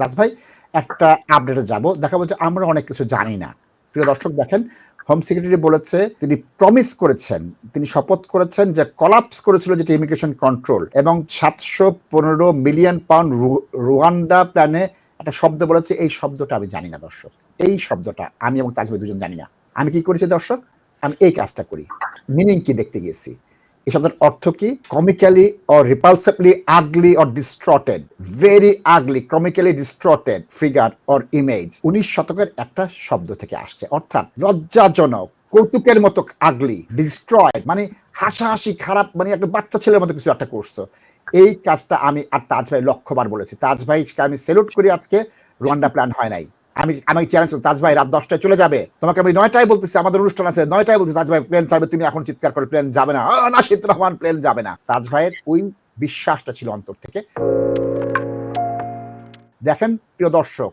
দাস ভাই একটা আপডেটে যাব। দেখা বলছে আমরা অনেক কিছু জানি না। প্রিয় দর্শক, দেখেন হোম সেক্রেটারি বলেছে, তিনি প্রমিস করেছেন, তিনি শপথ করেছেন যে কলাপস করেছিল যেটা ইমিগ্রেশন কন্ট্রোল এবং সাতশো পনেরো মিলিয়ন পাউন্ড রুয়ান্ডা প্ল্যানে একটা শব্দ বলেছে। এই শব্দটা আমি জানি না, দর্শক। এই শব্দটা আমি এবং তাজভাই দুজন জানি না। আমি কি করেছি, দর্শক? আমি এই কাজটা করি। মিনিং কি দেখতে গিয়েছি? এই শব্দের অর্থ কি? Comically or repulsively ugly or distorted very ugly comically distorted figure or image উনিশ শতকের একটা শব্দ থেকে আসছে। অর্থাৎ লজ্জাজনক, কৌতুকের মতো আগলি ডিস্ট্রয়েড মানে হাসাহাসি, খারাপ মানে একটা বাচ্চা ছেলের মতো কিছু একটা করছ। এই কাজটা আমি আর তাজ ভাই লক্ষ্যবার বলেছি। তাজ ভাইকে আমি সেলুট করি আজকে। রোয়ান্ডা প্ল্যান হয় নাই। আমি আমি চ্যালেঞ্জ তাজ ভাই রাত দশটায় চলে যাবে তোমাকে আমি নয়টায় বলতেছি আমাদের অনুষ্ঠান আছে নয়টায় বলতেছি তাজ ভাই প্লেন চাইবে তুমি এখন চিৎকার করে প্লেন যাবে না না শীত রহমান প্লেন যাবে না তাজ ভাইয়ের ওই বিশ্বাসটা ছিল অন্তর থেকে দেখেন প্রিয় দর্শক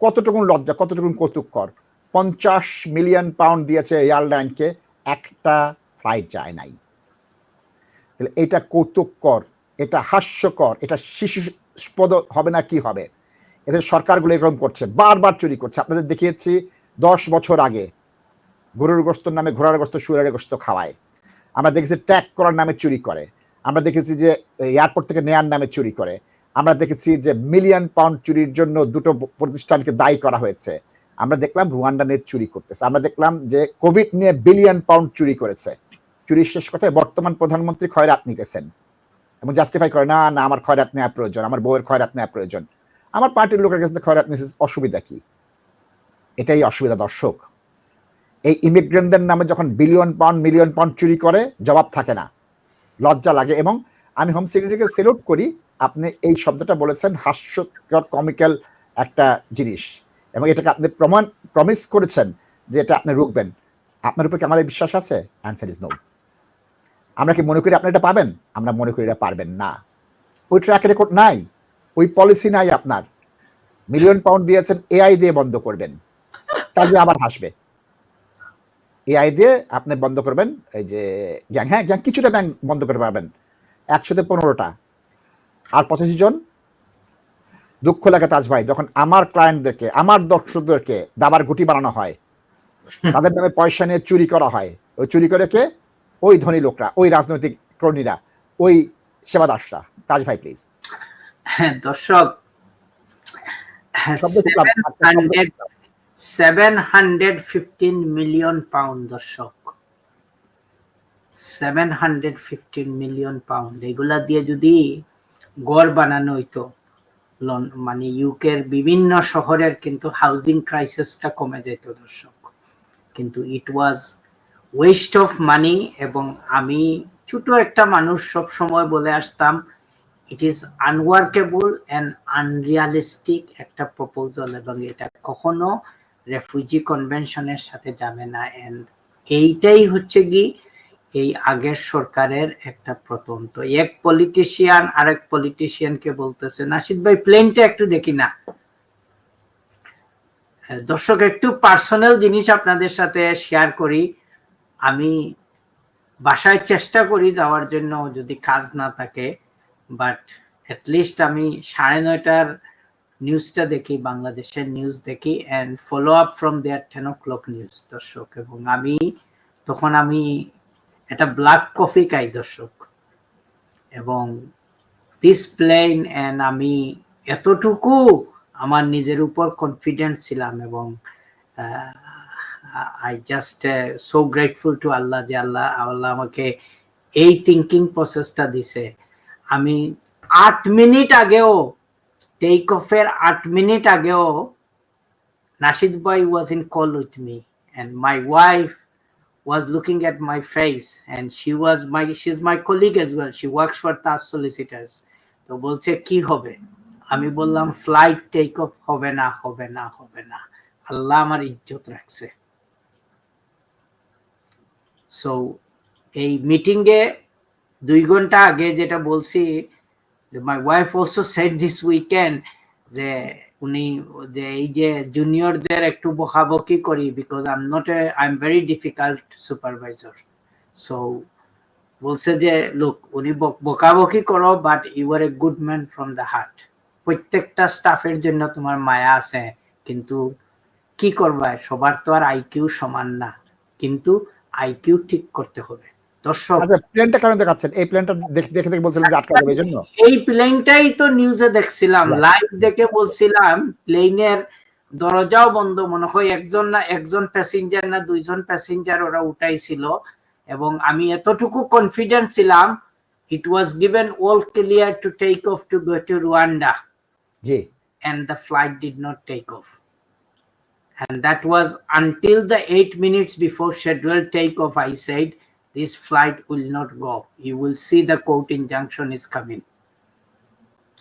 কতটুকু লজ্জা কতটুকু কৌতুককর পঞ্চাশ মিলিয়ন পাউন্ড দিয়েছে এয়ারলাইনকে একটা ফ্লাইট যায় নাই তাহলে এটা কৌতুককর এটা হাস্যকর এটা শিশুস্পদ হবে না কি হবে এদের সরকারগুলো এরকম করছে, বারবার চুরি করছে। আপনাদের দেখিয়েছি, দশ বছর আগে গরুর গোস্তর নামে ঘোড়ার গোস্ত, শুয়ারের গোস্ত খাওয়ায়। আমরা দেখেছি ট্যাগ করার নামে চুরি করে। আমরা দেখেছি যে এয়ারপোর্ট থেকে নেয়ার নামে চুরি করে। আমরা দেখেছি যে মিলিয়ন পাউন্ড চুরির জন্য দুটো প্রতিষ্ঠানকে দায়ী করা হয়েছে। আমরা দেখলাম রুয়ান্ডা নেট চুরি করতেছে। আমরা দেখলাম যে কোভিড নিয়ে বিলিয়ন পাউন্ড চুরি করেছে। চুরির শেষ কথায় বর্তমান প্রধানমন্ত্রী খয়রাত নিতেছেন। এবং জাস্টিফাই করে, না না, আমার খয়রাত নেওয়া প্রয়োজন, আমার বউয়ের খয়রাত নেওয়া প্রয়োজন। আমার পার্টির লোকের কাছে খয়রাত নিতে অসুবিধা কি? এটাই অসুবিধা দর্শক। এই ইমিগ্রেন্টদের নামে যখন বিলিয়ন পাউন্ড মিলিয়ন পাউন্ড চুরি করে, জবাব থাকে না। লজ্জা লাগে এবং আমি হোম সেক্রেটারিকে সেলুট করি, আপনি এই শব্দটা বলেছেন, হাস্যকর কমিক্যাল একটা জিনিস। এবং এটাকে আপনি প্রমাণ প্রমিস করেছেন যে এটা আপনি রুখবেন। আপনার উপর কি আমাদের বিশ্বাস আছে? অ্যান্সার ইজ নো আমরা কি মনে করি আপনি এটা পাবেন? আমরা মনে করি এটা পারবেন না। ওই ট্র্যাক রেকর্ড নাই। ওই পলিসি নাই আপনার। মিলিয়ন পাউন্ড দিয়েছেন এআই দিয়ে বন্ধ করবেন। তাহলে আবার হাসবে। এআই দিয়ে আপনি বন্ধ করবেন, এই যে গ্যাং হ্যাঁ গ্যাং কিছুটা ব্যাংক বন্ধ করে পারবেন একসাথে পনেরোটা। আর পঁচাশি জন, দুঃখ লাগে তাজ ভাই, যখন আমার ক্লায়েন্টদেরকে আমার দর্শকদেরকে দাবার গুটি বানানো হয়, তাদের নামে পয়সা নিয়ে চুরি করা হয়। ওই চুরি করে কে? ওই ধনী লোকরা, ওই রাজনৈতিক ক্রণীরা ওই সেবাদাসরা। তাজ ভাই প্লিজ দর্শক seven hundred fifteen million pound দর্শক। Seven hundred fifteen million pound এগুলা দিয়ে যদি গড় বানানো হইতো মানে ইউকের বিভিন্ন শহরের কিন্তু হাউজিং ক্রাইসিসটা কমে যেত দর্শক। কিন্তু ইট ওয়াজ ওয়েস্ট অফ মানি এবং আমি ছোট একটা মানুষ সব সময় বলে আসতাম it is unworkable and unrealistic একটা প্রপোজাল এবং এটা কখনো রেফিউজি কনভেনশনের সাথে যাবে না। অ্যান্ড এইটাই হচ্ছে কি, এই আগের সরকারের একটা প্রথম তো এক পলিটিশিয়ান আরেক পলিটিশিয়ানকে বলতেছে, নাসিদ ভাই প্লেনটা একটু দেখি না। দর্শক, একটু পার্সোনাল জিনিস আপনাদের সাথে শেয়ার করি। আমি বাসায় চেষ্টা করি যাওয়ার জন্য, যদি কাজ না থাকে। বাট অ্যাটলিস্ট আমি সাড়ে নয়টার নিউজটা দেখি, বাংলাদেশের নিউজ দেখি and follow up from there ten o'clock news দর্শক। এবং আমি, তখন আমি একটা ব্ল্যাক কফি খাই, দর্শক। এবং দিস প্লেন অ্যান্ড আমি এতটুকু আমার নিজের উপর কনফিডেন্ট ছিলাম এবং I just so grateful to Allah যে আল্লাহ আল্লাহ আমাকে এই থিঙ্কিং প্রসেসটা দিছে। আমি আট মিনিট আগেও টেক অফের আট মিনিট আগেও, নাসিদ ভাই was in call with me and my wife was looking at my face and she was my, she's my colleague as well. She works for TAS solicitors. তো বলছে, কি হবে? আমি বললাম ফ্লাইট টেক অফ হবে না হবে না হবে না। আল্লাহ আমার ইজ্জত রাখছে। সো এই মিটিংয়ে দুই ঘণ্টা আগে যেটা বলছি my wife also set this weekend যে উনি যে এই যে জুনিয়রদের একটু বকাবকি করি because I am not I am very difficult supervisor so বলছে যে লোক উনি বকাবকি করো but you are a good man from the heart প্রত্যেকটা স্টাফের জন্য তোমার মায়া আছে, কিন্তু কি করবা? সবার তো আর আইকিউ সমান না। কিন্তু আইকিউ ঠিক করতে হবে। দর্শক আচ্ছা প্লেনটা কেন দেখাচ্ছেন? এই প্লেনটা দেখে দেখে দেখে বলছিলেন যে আটকা যাবে জন্য। এই প্লেনটাই তো নিউজে দেখছিলাম লাইভ দেখে বলছিলাম প্লেনের দরজাও বন্ধ মনে হয় একজন না একজন প্যাসেঞ্জার না দুইজন প্যাসেঞ্জার ওরা উঠাইছিল। এবং আমি এতটুকু কনফিডেন্ট ছিলাম it was given all clear to take off to go to Rwanda G. And the flight did not take off. And that was until the eight minutes before scheduled takeoff. I said, This flight will not go. You will see the court injunction is coming.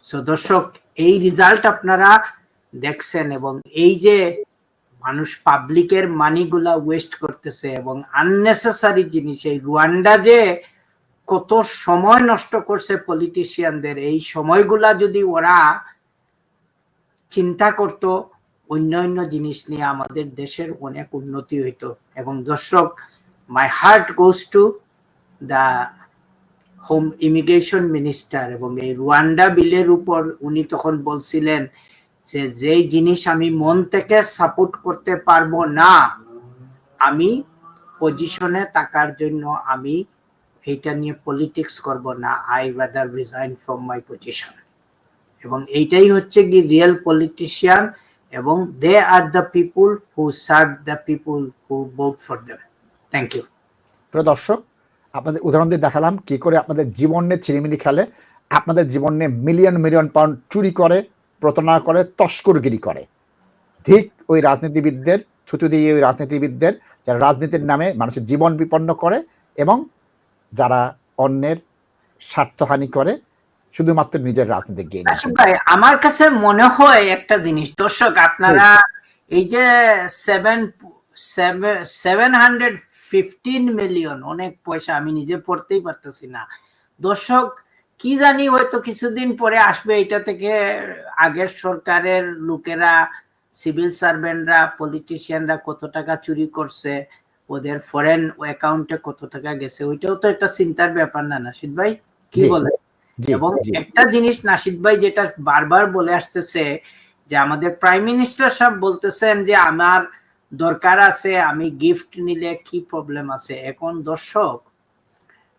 So, দর্শক এই result আপনারা দেখছেন এবং এই যে মানুষ পাবলিকের মানিগুলা West করতেছে এবং আননেসেসারি জিনিস এই রুয়ান্ডা যে কত সময় নষ্ট করছে পলিটিশিয়ানদের এই সময়গুলা যদি ওরা চিন্তা করত অন্য অন্য জিনিস নিয়ে আমাদের দেশের অনেক উন্নতি হইতো এবং দর্শক my heart goes to the home immigration minister এবং এই রুয়ান্ডা বিলের উপর উনি তখন বলছিলেন যে, যেই জিনিস আমি মন থেকে সাপোর্ট করতে পারব না, আমি পজিশনে থাকার জন্য আমি এইটা নিয়ে পলিটিক্স করব না। I rather resign from my position এবং এইটাই হচ্ছে কি রিয়েল পলিটিশিয়ান এবং they are the people who serve the people who vote for them thank you প্রিয় দর্শক আপনাদের উদাহরণ দিয়ে দেখালাম কি করে আপনাদের জীবনে ছিনিমিনি খেলে আপনাদের জীবনে মিলিয়ন মিলিয়ন পাউন্ড চুরি করে প্রতারণা করে তস্করগিরি করে। ঠিক ওই রাজনীতিবিদদের থুতু দিয়ে ওই রাজনীতিবিদদের যারা রাজনীতির নামে মানুষের জীবন বিপন্ন করে এবং যারা অন্যের স্বার্থহানি করে শুধুমাত্র নিজের রাজনীতি আসলে ভাই আমার কাছে মনে হয় একটা জিনিস দর্শক আপনারা এই যে seven seven hundred fifteen million অনেক পয়সা আমি নিজে পড়তেই পারতেছি না। দর্শক কি জানি হয়তো কিছুদিন পরে আসবে এটা থেকে আগের সরকারের লোকেরা সিভিল সার্ভেন্টরা পলিটিশিয়ানরা কত টাকা চুরি করছে ওদের ফরেন অ্যাকাউন্টে কত টাকা গেছে ওইটাও তো একটা চিন্তার ব্যাপার না নাসিদ ভাই? কি। বলে এবং একটা জিনিস নাসিদ ভাই যেটা বারবার বলে আসতেছে যে আমাদের প্রাইম মিনিস্টার সাহেব বলতেছেন যে আমার দরকার আছে, আমি গিফট নিলে কি প্রবলেম আছে? এখন দর্শক,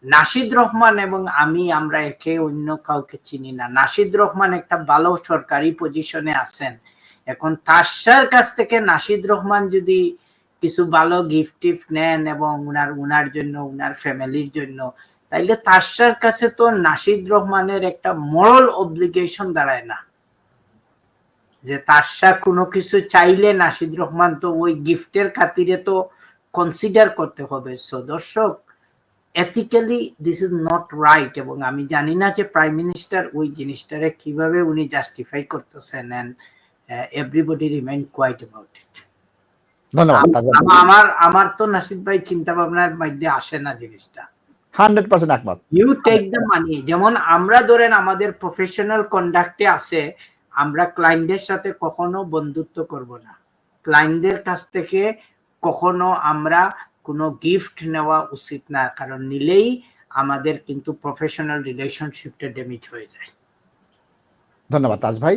নাসিদ রহমান এবং আমি, আমরা একে অন্য কাউকে চিনি না। নাসিদ রহমান একটা ভালো সরকারি পজিশনে আছেন। এখন তার কাছ থেকে নাসিদ রহমান যদি কিছু ভালো গিফট টিফট নেন এবং উনার উনার জন্য, উনার ফ্যামিলির জন্য, তাইলে তার কাছে তো নাসিদ রহমানের একটা মরাল অব্লিগেশন দাঁড়ায় না। যে তারশা কোনো কিছু চাইলে নাসিদ রহমান তো ওই গিফটের খাতিরে তো কনসিডার করতে হবে। সো দর্শক ethically this is not right এবং আমি জানি না যে প্রাইম মিনিস্টার ওই জিনিসটারে কীভাবে উনি জাস্টিফাই করতেছেন and everybody remained quiet about it আমার আমার তো নাসিদ ভাই চিন্তা ভাবনার মধ্যে আসে না জিনিসটা। হান্ড্রেড পার্সেন্ট একমত। ইউ টেক দ্য মানি যেমন আমরা ধরেন আমাদের প্রফেশনাল কন্ডাক্টে আছে আমরা ক্লায়েন্টদের সাথে কখনো বন্ধুত্ব করব না। ক্লায়েন্টদের কাছ থেকে কখনো আমরা কোনো গিফট নেওয়া উচিত না, কারণ নিলেই আমাদের কিন্তু প্রফেশনাল রিলেশনশিপটা ড্যামেজ হয়ে যায়। ধন্যবাদ, তাজ ভাই।